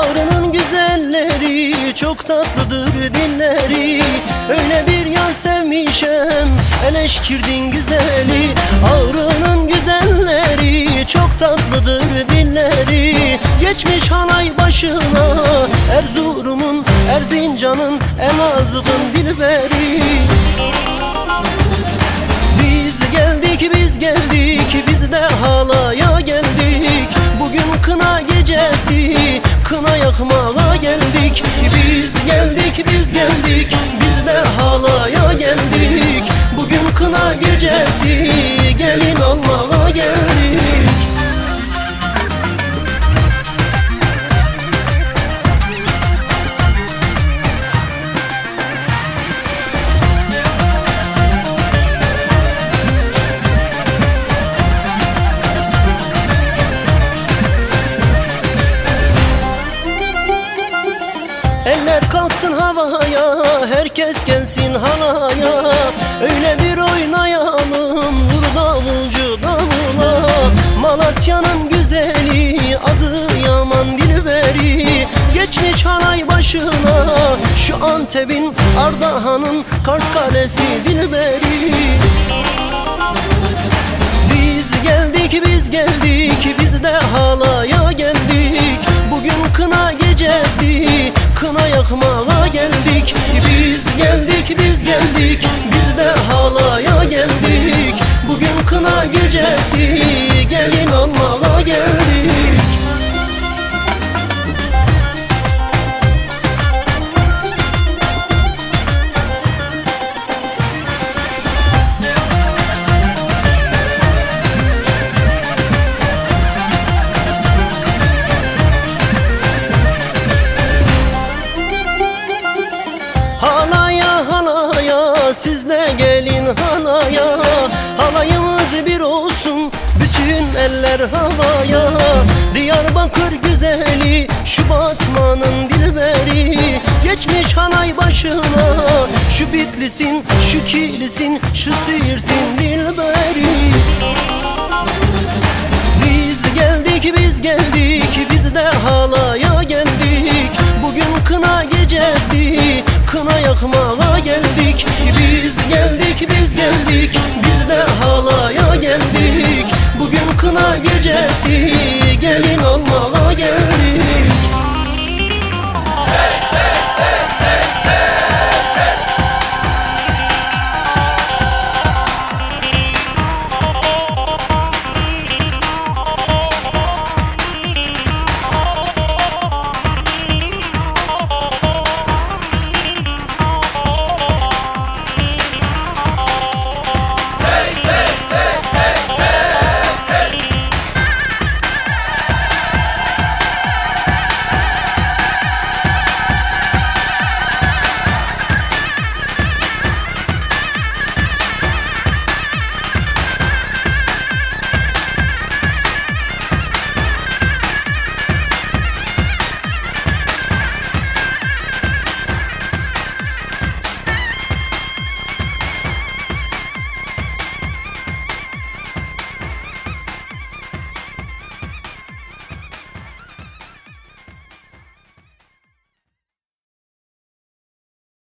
Ağrı'nın güzelleri çok tatlıdır dinleri Öyle bir yan sevmişem eleşkirdin güzeli. Ağrı'nın güzelleri çok tatlıdır dinleri Geçmiş hanay başına Erzurum'un Erzincan'ın en azgın dilberi geldik Biz geldik biz geldik biz de halaya geldik. Bugün kına gecesi gelin almaya geldik kalksın havaya, herkes gelsin halaya. Öyle bir oynayalım, vur davulcu davula. Malatya'nın güzeli, adı Yaman Dilberi. Geçmiş halay başına, şu Antep'in Ardahan'ın Kars Kalesi Dilberi. Biz geldik biz geldik biz de halaya kına yakmaya geldik. Biz geldik biz geldik. Biz de halaya geldik. Bugün kına gecesi. Gelin almaya geldik siz de gelin halaya Halayımız bir olsun bütün eller havaya. Diyarbakır güzeli şu Batman'ın dilberi. Geçmiş halay başına şu Bitlis'in şu Kilis'in şu Siirt'in dilberi. Biz geldik biz geldik biz de halaya geldik. Bugün kına gecesi kına yakmaya gecesi gelin almaya geldik